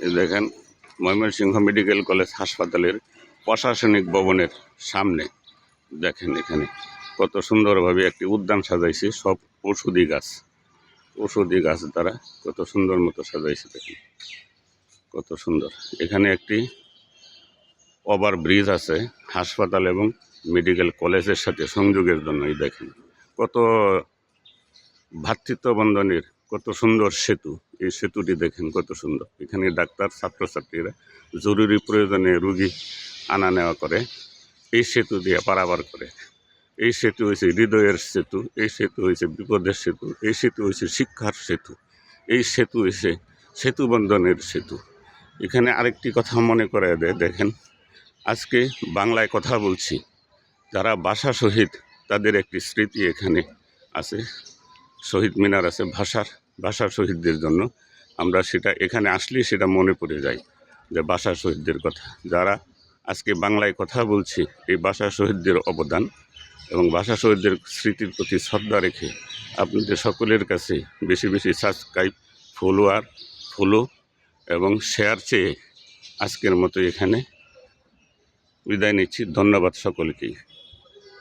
দেখেন, Mymensingh medical college হাসপাতালের প্রশাসনিক ভবনের সামনে। দেখেন এখানে কত সুন্দরভাবে একটি উদ্যান সাজাইছে, সব ওষুধি গাছ। ওষুধি গাছ দ্বারা কত সুন্দর মতো সাজাইছে দেখেন। কত সুন্দর। এখানে একটি ওভার ব্রিজ আছে হাসপাতাল এবং মেডিকেল কলেজের সাথে সংযোগের জন্য এই দেখেন। কত ভ্রাতৃত্ব বন্ধনের কত সুন্দর সেতু। এই সেতুটি দেখেন কত সুন্দর। এখানে ডাক্তার, ছাত্রছাত্রীরা জরুরি প্রয়োজনে রুগী আনা নেওয়া করে। এই সেতু দিয়ে পারাবার করে। এই সেতু হয়েছে হৃদয়ের সেতু, এই সেতু হয়েছে বিপদের সেতু, এই সেতু হয়েছে শিক্ষার সেতু, এই সেতু হয়েছে সেতু বন্ধনের সেতু। এখানে আরেকটি কথা মনে করে দেয়, দেখেন, আজকে বাংলায় কথা বলছি। যারা ভাষা শহীদ তাদের একটি স্মৃতি এখানে আছে। শহীদ মিনার আছে ভাষার ভাষার শহীদদের জন্য। আমরা সেটা এখানে আসলেই সেটা মনে পড়ে যায় যে ভাষা শহীদদের কথা। যারা আজকে বাংলায় কথা বলছি, এই ভাষা শহীদদের অবদান এবং ভাষা শহীদদের স্মৃতির প্রতি শ্রদ্ধা রেখে আপনাদের সকলের কাছে বেশি বেশি সাবস্ক্রাইব ফলোয়ার ফলো এবং শেয়ার চেয়ে আজকের মতো এখানে বিদায় নিচ্ছি। ধন্যবাদ সকলকেই।